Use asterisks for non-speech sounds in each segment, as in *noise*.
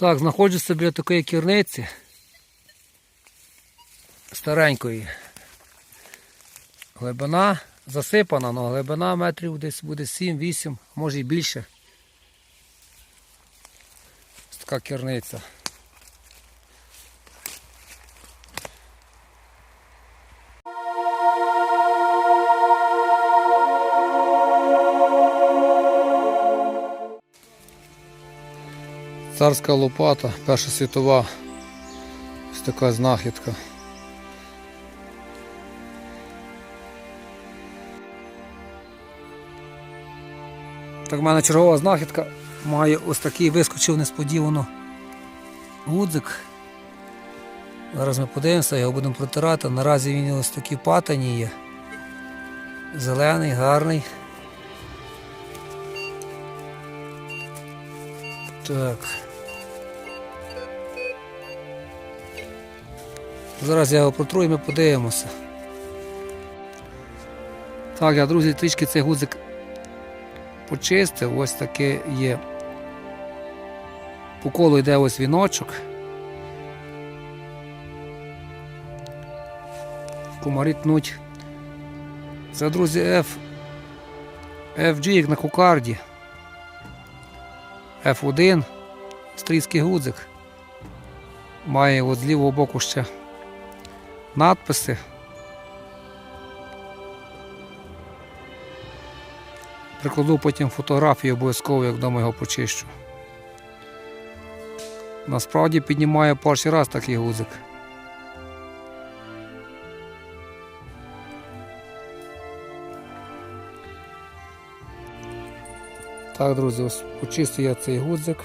Так, знаходжуся біля такої кірниці старенької. Глибина засипана, але глибина метрів десь буде 7-8, може і більше. Ось така кірниця. Царська лопата, Перша світова. Ось така знахідка. Так, в мене чергова знахідка має ось такий вискочив несподівано гудзик. Зараз ми подивимося, його будемо протирати. Наразі він ось такий патані є. Зелений, гарний. Так. Зараз я його протру і ми подивимося. Так, я, друзі, трішки цей гудзик почистив. Ось таке є. По колу йде ось віночок. Комарі тнуть. Це, друзі, F. FG, як на кокарді. F1, стрійський гудзик. Має от з лівого боку ще надписи. Прикладу потім фотографії обов'язково, як вдома його почищу. Насправді піднімає перший раз такий гудзик. Так, друзі, ось почистив я цей гудзик.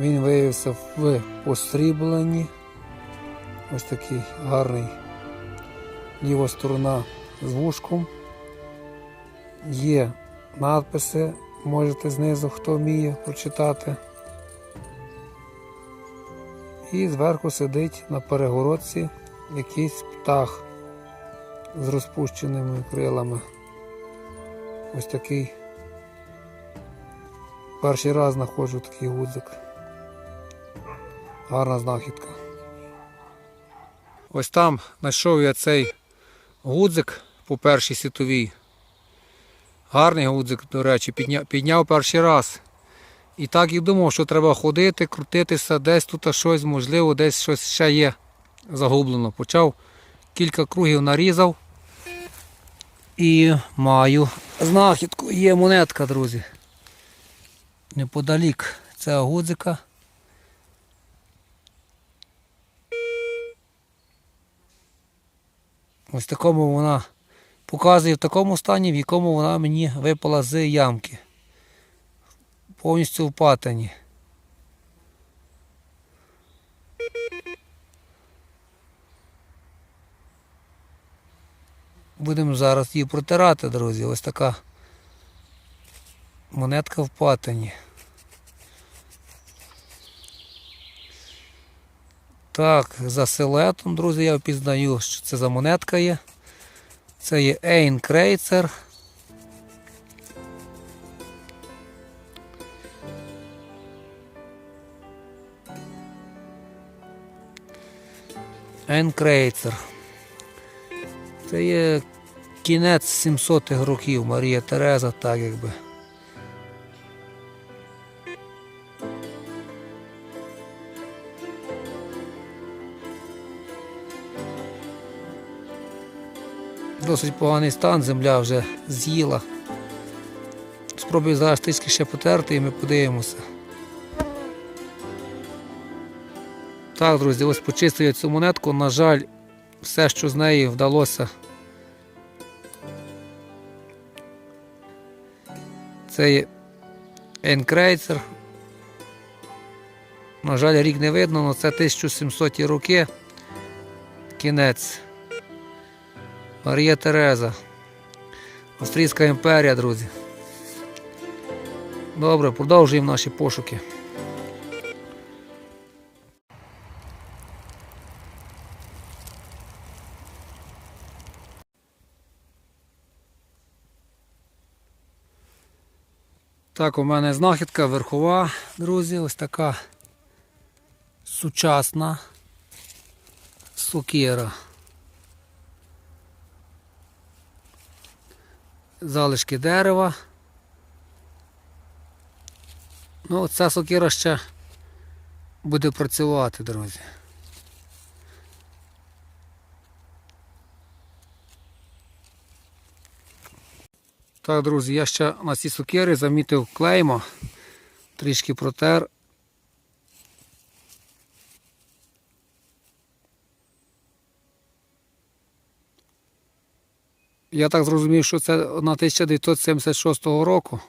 Він виявився в посрібленні. Ось такий гарний ліва сторона з вушком. Є надписи, можете знизу, хто вміє прочитати. І зверху сидить на перегородці якийсь птах з розпущеними крилами. Ось такий. Перший раз знаходжу такий гудзик. Гарна знахідка. Ось там знайшов я цей гудзик по першій світовій. Гарний гудзик, до речі, підняв, підняв перший раз. І так і думав, що треба ходити, крутитися, десь тут щось, можливо, десь щось ще є загублено. Почав кілька кругів нарізав. І маю знахідку. Є монетка, друзі. Неподалік цього гудзика. Ось такому вона показує в такому стані, в якому вона мені випала з ямки. Повністю в патині. Будемо зараз її протирати, друзі. Ось така монетка в патині. Так, за силуетом, друзі, я впізнаю, що це за монетка є. Це є Ейн Крейцер. Ейн Крейцер. Це є кінець 700-х років Марія Тереза, так якби. Досить поганий стан, земля вже з'їла. Спробую зараз трішки ще потерти і ми подивимося. Так, друзі, ось почистив цю монетку. На жаль, все, що з неї вдалося. Це є Енкрейцер. На жаль, рік не видно, але це 1700 роки. Кінець. Марія Тереза. Австрійська імперія, друзі. Добре, продовжуємо наші пошуки. Так, у мене знахідка верхова, друзі, ось така сучасна сокира. Залишки дерева. Ну, ця сокира ще буде працювати, друзі. Так, друзі, я ще на ці сокири замітив клеймо, трішки протер. Я так зрозумів, що це на 1976 року.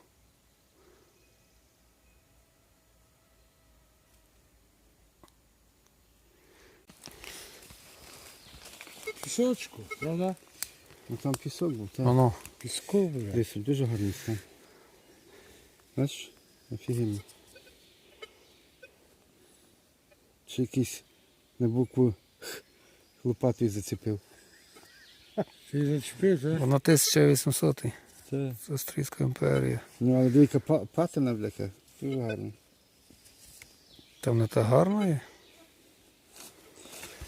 Пісочку, правда? Ну там пісок був, так. Воно. Піску, бля. Десь дуже гарний стан. Бачиш? Офігенно. Чи якийсь на букву Х лопатою зацепив. Воно 1800 Це. з Австрійської імперії. Ну але дивіться, па- патина, бляха, дуже гарна. Там не та гарна є.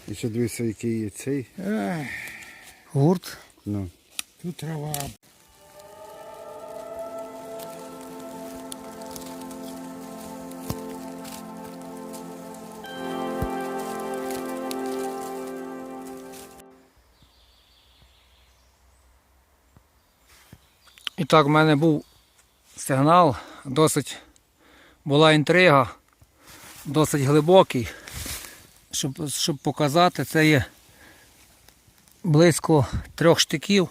І ще дивися, який є цей. Гурт. Ну. тут трава. І так, в мене був сигнал, досить була інтрига, досить глибокий. Щоб, щоб показати, це є близько трьох штиків.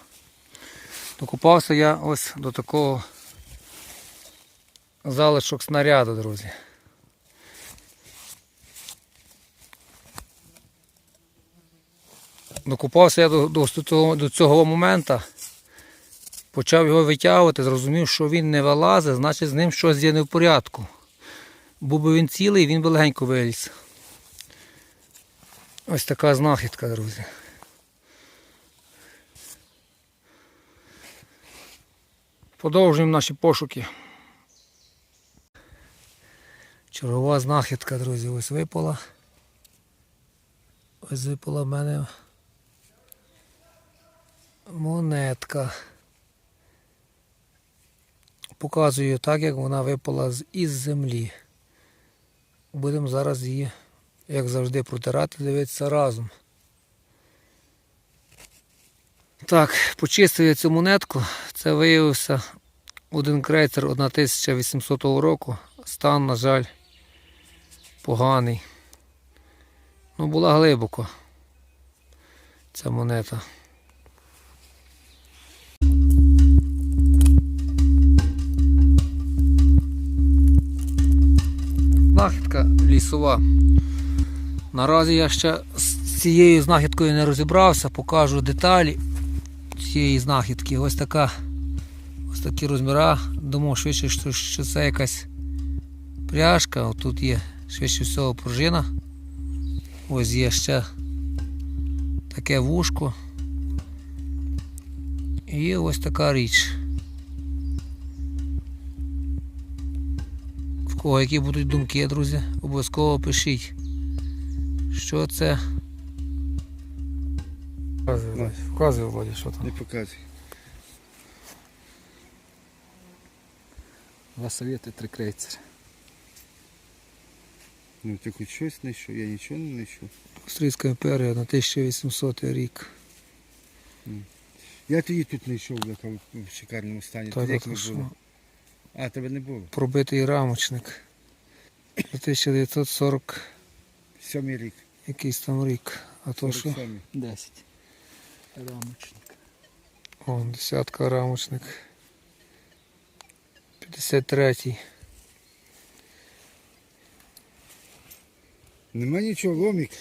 Докупався я ось до такого залишок снаряду, друзі. Докупався я до, до, до цього моменту. Почав його витягувати, зрозумів, що він не вилазить, значить з ним щось є не в порядку. Був би він цілий, він би легенько виліз. Ось така знахідка, друзі. Продовжуємо наші пошуки. Чергова знахідка, друзі, ось випала. Ось випала в мене монетка. Показую так, як вона випала із землі. Будемо зараз її, як завжди, протирати, дивитися разом. Так, почистив я цю монетку. Це виявився один крейцер 1800 року. Стан, на жаль, поганий. Ну, була глибоко ця монета. Знахідка лісова. Наразі я ще з цією знахідкою не розібрався, покажу деталі цієї знахідки. Ось така ось такі розміра. Думав швидше, що, це якась пряжка. Тут є швидше всього пружина. Ось є ще таке вушко. І ось така річ. Кого які будуть думки, друзі, обов'язково пишіть. Що це? Вказуй, Володя, вказуй, Володя, що там. Не показуй. Два совєти, три крейцери. Ну ти хоч щось знайшов, я нічого не знайшов. Австрійська імперія на 1800 рік. Я тоді тут знайшов в шикарному стані. Так, Тоді як ми були. А, тебе не було. Пробитий рамочник. 1940 Сьомий рік. якийсь там рік. А то що? 47-й. Десять. Рамочник. О, десятка рамочник. 53-й. Нема нічого, ломік.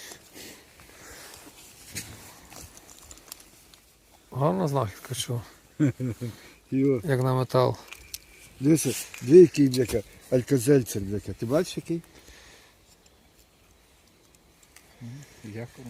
Гарна знахідка, що? *laughs* Йо. Як на метал. Дивися, дві який бляка, Альказельцер, бляка. Ти бачиш який? Дякую.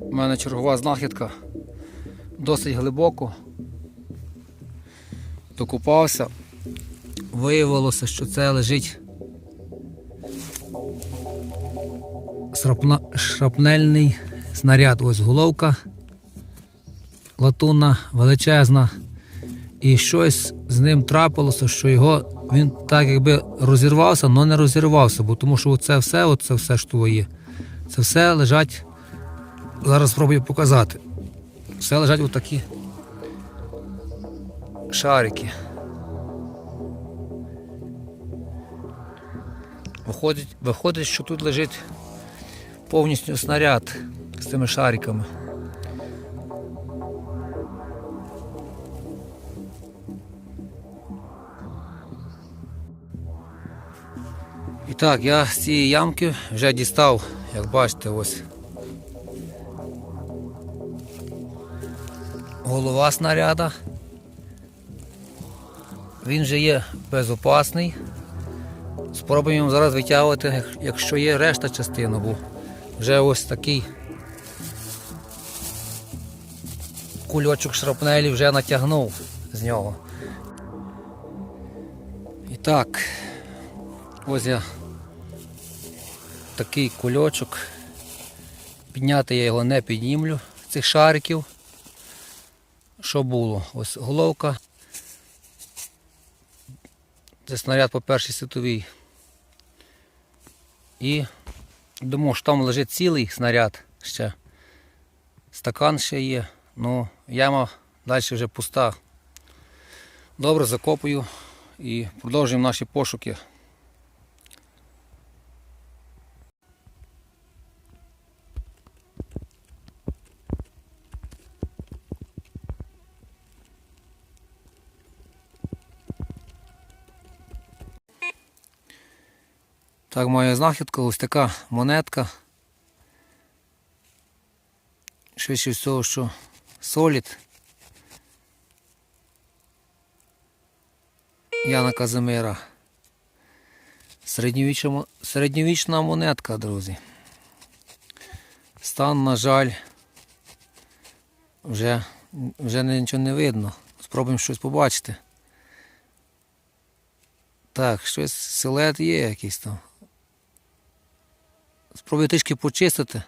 У мене чергова знахідка досить глибоко. Докупався. Виявилося, що це лежить шрапна- шрапнельний снаряд. Ось головка латунна, величезна. І щось з ним трапилося, що його він так якби розірвався, але не розірвався, бо тому що це все, оце все, що є, це все лежать. Зараз спробую показати. Все лежать отакі шарики. Виходить, виходить, що тут лежить повністю снаряд з цими шариками. І так, я з цієї ямки вже дістав, як бачите, ось голова снаряда. Він же є безопасний. Спробуємо зараз витягувати, якщо є решта частина, бо вже ось такий кульочок шрапнелі вже натягнув з нього. І так, ось я такий кульочок. Підняти я його не піднімлю, цих шариків. Що було? Ось головка. Це снаряд по першій світовій. І думав, що там лежить цілий снаряд ще. Стакан ще є. Ну, яма далі вже пуста. Добре, закопую і продовжуємо наші пошуки. Так, моя знахідка, ось така монетка. Швидше всього, що солід. Яна Казимира. Середньовічна, середньовічна монетка, друзі. Стан, на жаль, вже, вже нічого не видно. Спробуємо щось побачити. Так, щось силует є якийсь там. Спробую трішки почистити.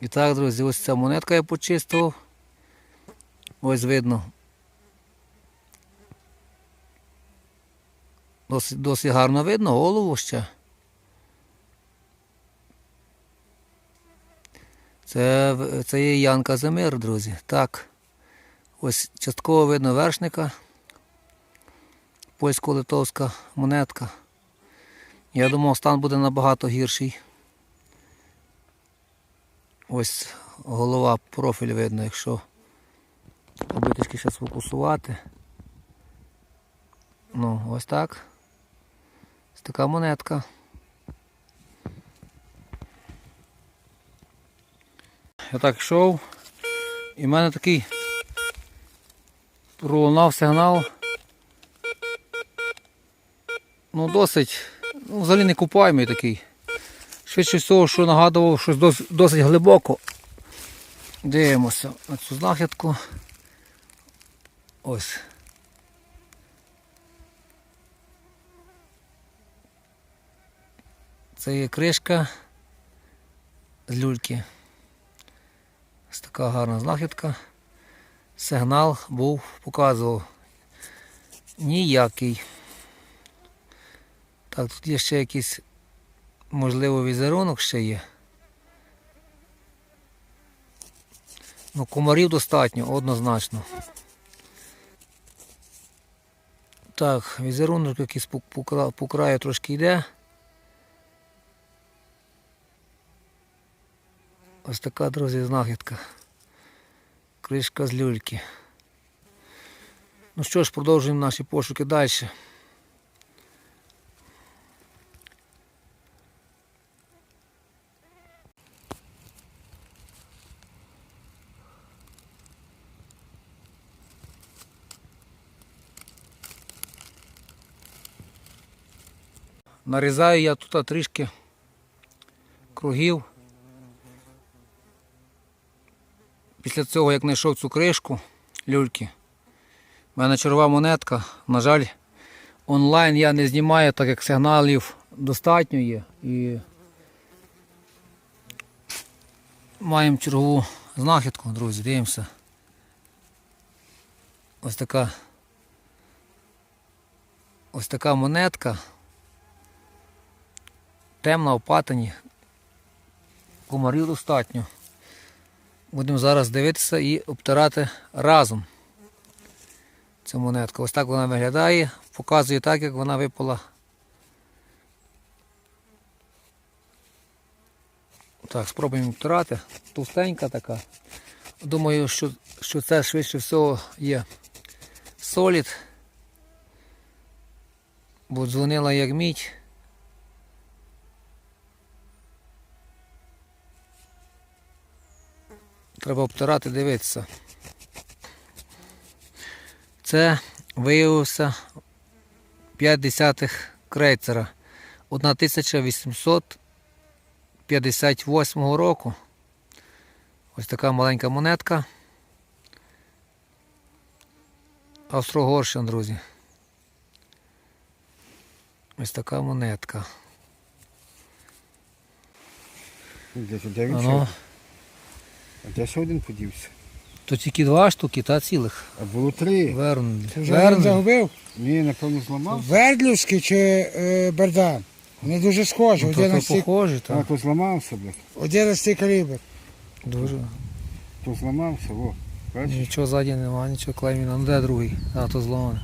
І так, друзі, ось ця монетка я почистив. Ось видно. Досить, досить гарно видно голову ще. Це, це є Ян Казимир, друзі. Так. Ось частково видно вершника. Польсько-литовська монетка. Я думав, стан буде набагато гірший. Ось голова, профіль видно, якщо аби трішки ще сфокусувати. Ну, ось так. Ось така монетка. Я так йшов, і в мене такий пролунав сигнал. Ну, досить, ну, взагалі не купаємий такий. Швидше всього, що нагадував, досить, досить глибоко. Дивимося на цю знахідку. Ось. Це є кришка з люльки. Ось така гарна знахідка. Сигнал був, показував. Ніякий. Так, тут є ще якийсь, можливо, візерунок ще є. Ну, комарів достатньо, однозначно. Так, візерунок якийсь по, по, по краю трошки йде. Ось така, друзі, знахідка. Кришка з люльки. Ну що ж, продовжуємо наші пошуки далі. Нарізаю я тут трішки кругів. Після цього, як знайшов цю кришку люльки, в мене чергова монетка. На жаль, онлайн я не знімаю, так як сигналів достатньо є. І маємо чергову знахідку, друзі, дивимося. Ось така. Ось така монетка. Темна в патині. Комарів достатньо. Будемо зараз дивитися і обтирати разом цю монетку. Ось так вона виглядає. Показую так, як вона випала. Так, спробуємо обтирати. Товстенька така. Думаю, що, що це швидше всього є солід. Бо дзвонила як мідь. Треба обтирати, дивитися. Це виявився 5 десятих крейцера 1858 року. Ось така маленька монетка. Австро-Угорщина, друзі. Ось така монетка. Де, де він Ано, ще? А де ще один подівся? то тільки два штуки, та цілих. А було три. Верн. Ти вже він Верн. загубив? Ні, напевно, зламав. Вердлівський чи е, Бердан? Вони дуже схожі. Ну, то, то 11, похоже, А, так. то зламався, блядь. 11 калібр. Дуже. То зламався, о. Бачиш? Нічого ззаді немає, нічого клейміна. Ну де другий? А, то зломане.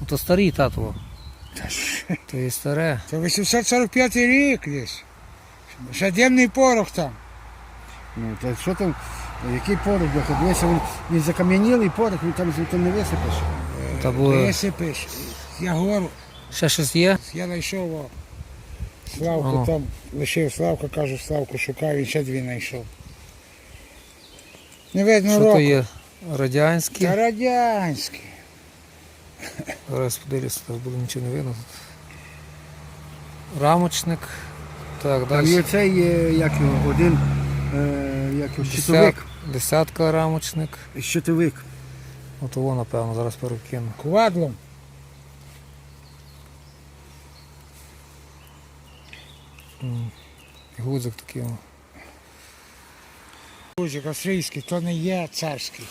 Ну то старий татово. То є старе. Це 845 рік десь. Ще димний порох там. Ну, що там, який порох, бляха, дивися, він, він закам'янілий порох, він там звідти не висипеш. Та було. Висипиш. Я гору. Ще щось є? Я знайшов о, Славку Ага. там лишив Славка, кажу, Славку шукав, він ще дві знайшов. Не видно Що року. то є? Радянські. Та радянський. Зараз подивлюся, так буде нічого не видно. Рамочник. Так, Там є цей, е, як його, один, як його, щитовик. Десятка рамочник. Щитовик. От його, напевно, зараз перекину. Квадлом. Гудзик такий. о. Гузик австрійський, то не є царський.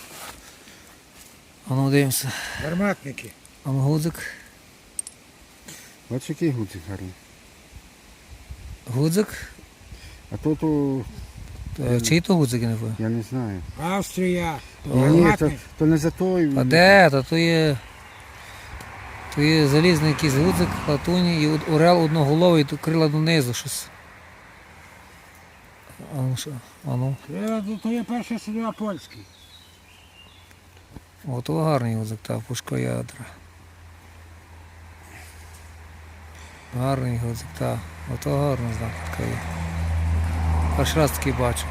А ну дивимося. Гарматники. А ну гудзик. Бачиш, який гудзик гарний. Гудзик? А то, то, Е, Чий то гудзик не знаю. я не знаю. Австрія. Ні, то, то не за той. А де? Та то є. То є залізний якийсь гудзик, латуні і от орел одноголовий, то крила донизу щось. А ну що? А ну. Е, То є перший судова польський. О, то гарний гудзик, та пушко ядра. Гарний гудзик, та. Ото гарна знахідка є. Перший раз такий бачу.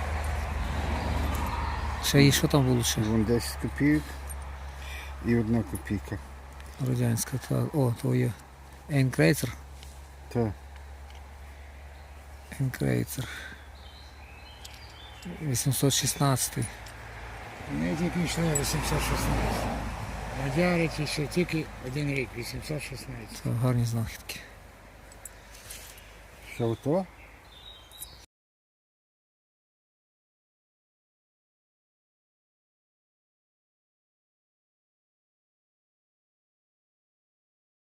Ще і що там було ще? Вон 10 копійок і одна копійка. Радянська, та. О, то є. Ейнкрейцер. Так. Ейнкрейцер. 816. Вони тільки йшли 816. Мадяри ті ще тільки один рік, 816. Це гарні знахідки. Що то?